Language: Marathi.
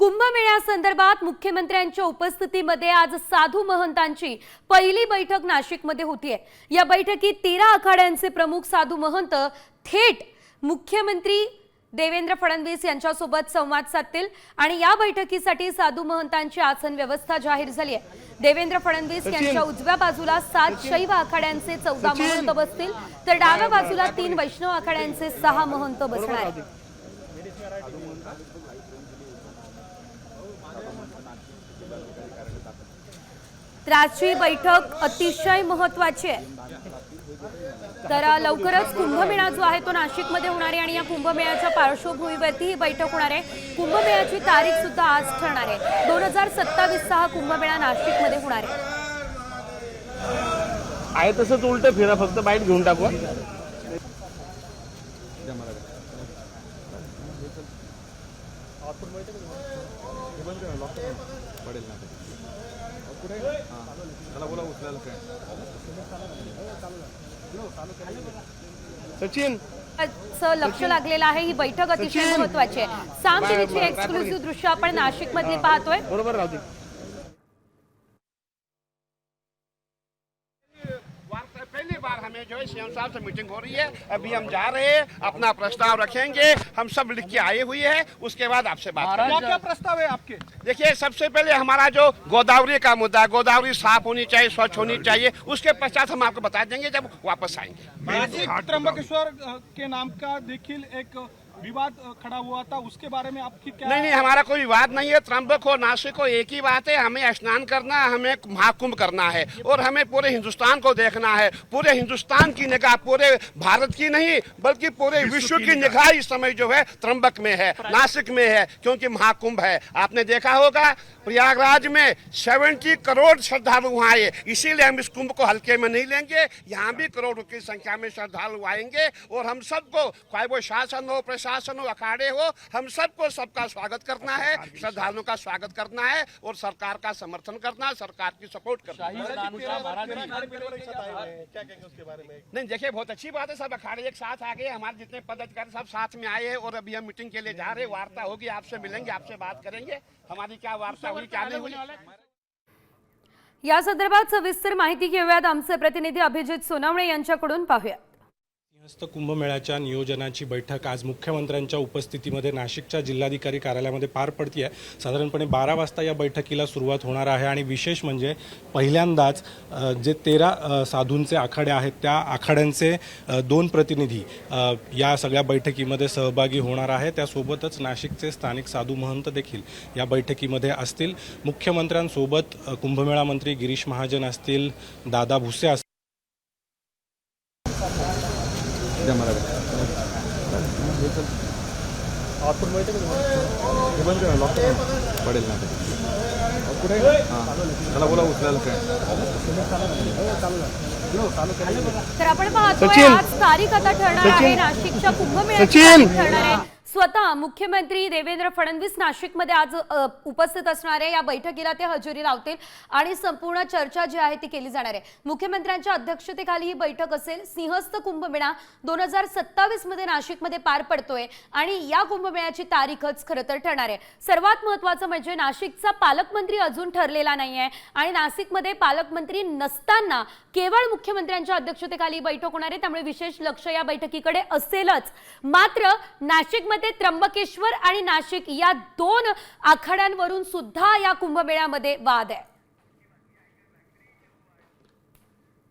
कुंभमेळ्यासंदर्भात मुख्यमंत्र्यांच्या उपस्थितीमध्ये आज साधू महंतांची पहिली बैठक नाशिकमध्ये होतीये. या बैठकीत तेरा आखाड्यांचे प्रमुख साधू महंत थेट मुख्यमंत्री देवेंद्र फडणवीस यांच्यासोबत संवाद साधतील आणि या बैठकीसाठी साधू महंतांची आसन व्यवस्था जाहीर झाली आहे देवेंद्र फडणवीस यांच्या उजव्या बाजूला सात शैव आखाड्यांचे चौदा महंत बसतील तर डाव्या बाजूला तीन वैष्णव आखाड्यांचे सहा महंत बसणार आहेत. तर आजची बैठक अतिशय महत्वाची आहे. तर लवकरच कुंभमेळा जो आहे तो नाशिकमध्ये होणार आहे आणि या कुंभमेळ्याच्या पार्श्वभूमीवरती ही बैठक होणार आहे. कुंभमेळ्याची तारीख सुद्धा आज ठरणार आहे. दोन हजार सत्तावीसचा हा कुंभमेळा नाशिकमध्ये होणार आहे. आहे तसंच उलट फिरा फक्त बाईट घेऊन टाकू हं. सचिन! चं लक्ष लागलेलं आहे. ही बैठक अतिशय सचिन! महत्वाची आहे. साम टीव्हीची बरं, एक्सक्लुझिव्ह दृश्य आपण नाशिक मधली पाहतोय. बरोबर राहू बार हमें जो है सीएम साहब से मीटिंग हो रही है। अभी हम जा रहे हैं अपना प्रस्ताव रखेंगे। हम सब लिख के आए हुए हैं उसके बाद आपसे बात करेंगे। क्या क्या प्रस्ताव है आपके? देखिए सबसे पहले हमारा जो गोदावरी का मुद्दा गोदावरी साफ़ होनी चाहिए स्वच्छ होनी चाहिए उसके पश्चात हम आपको बता देंगे जब वापस आएँगे। त्र्यंबकेश्वर के नाम का देखिए एक विवाद खड़ा हुआ था उसके बारे में आपकी क्या नहीं नहीं हमारा कोई विवाद नहीं है। त्रंबक हो नासिक हो एक ही बात है हमें स्नान करना है हमें महाकुंभ करना है और हमें पूरे हिंदुस्तान को देखना है। पूरे हिंदुस्तान की निगाह पूरे भारत की नहीं बल्कि पूरे विश्व की निगाह। इस समय जो है त्रंबक में है नासिक में है क्योंकि महाकुंभ है। आपने देखा होगा प्रयागराज में 70 करोड़ श्रद्धालु वहाँ आए। इसीलिए हम इस कुंभ को हल्के में नहीं लेंगे। यहाँ भी करोड़ों की संख्या में श्रद्धालु आएँगे और हम सबको चाहे वो शासन हो प्रशासन हो अखाड़े हो हम सबको सबका स्वागत करना है श्रद्धालुओं का स्वागत करना है और सरकार का समर्थन करना है सरकार की सपोर्ट करना है। नहीं देखिए बहुत अच्छी बात है सब अखाड़े एक साथ आ गए हमारे जितने पदाधिकारी सब साथ में आए हैं और अभी हम मीटिंग के लिए जा रहे हैं। वार्ता होगी आपसे मिलेंगे आपसे बात करेंगे। हमारी क्या वार्ता हुई क्या नहीं हुई? या संदर्भात सविस्तर माहिती घेऊयात आमचे प्रतिनिधी अभिजित सोनावणे यांच्याकडून पाहूयात. महाराष्ट्र कुंभमेळ्याच्या नियोजनाची बैठक आज मुख्यमंत्र्यांच्या उपस्थितीमध्ये नाशिकच्या जिल्हाधिकारी कार्यालयामध्ये पार पडती आहे साधारणपणे बारा वाजता या बैठकीला सुरुवात होणार आहे आणि विशेष म्हणजे पहिल्यांदाच जे तेरा साधूंचे आखाडे आहेत त्या आखाड्यांचे दोन प्रतिनिधी या सगळ्या बैठकीमध्ये सहभागी होणार आहे. त्यासोबतच नाशिकचे स्थानिक साधू महंत देखील या बैठकीमध्ये असतील. मुख्यमंत्र्यांसोबत कुंभमेळा मंत्री गिरीश महाजन असतील दादा भुसे असतील तर आपण पाहतोय आज तारीख आता ठरणार आहे. नाशिकच्या कुंभमेळ्याची ठरणार आहे. स्वतः मुख्यमंत्री देवेंद्र फडणवीस नाशिकमध्ये आज उपस्थित असणार आहे. या बैठकीला ते हजेरी लावतील आणि संपूर्ण चर्चा जी आहे ती केली जाणार आहे. मुख्यमंत्र्यांच्या अध्यक्षतेखाली ही बैठक असेल. सिंहस्थ कुंभमेळा दोन हजार सत्तावीसमध्ये नाशिकमध्ये पार पडतोय आणि या कुंभमेळ्याची तारीखच खरं तर ठरणार आहे. सर्वात महत्वाचं म्हणजे नाशिकचा पालकमंत्री अजून ठरलेला नाहीये आणि नाशिकमध्ये पालकमंत्री नसताना केवळ मुख्यमंत्र्यांच्या अध्यक्षतेखाली ही बैठक होणार आहे. त्यामुळे विशेष लक्ष या बैठकीकडे असेलच. मात्र नाशिकमध्ये त्र्यंबकेश्वर आणि नाशिक या दोन आखाड्यांवरून सुद्धा या कुंभमेळ्यामध्ये वाद आहे.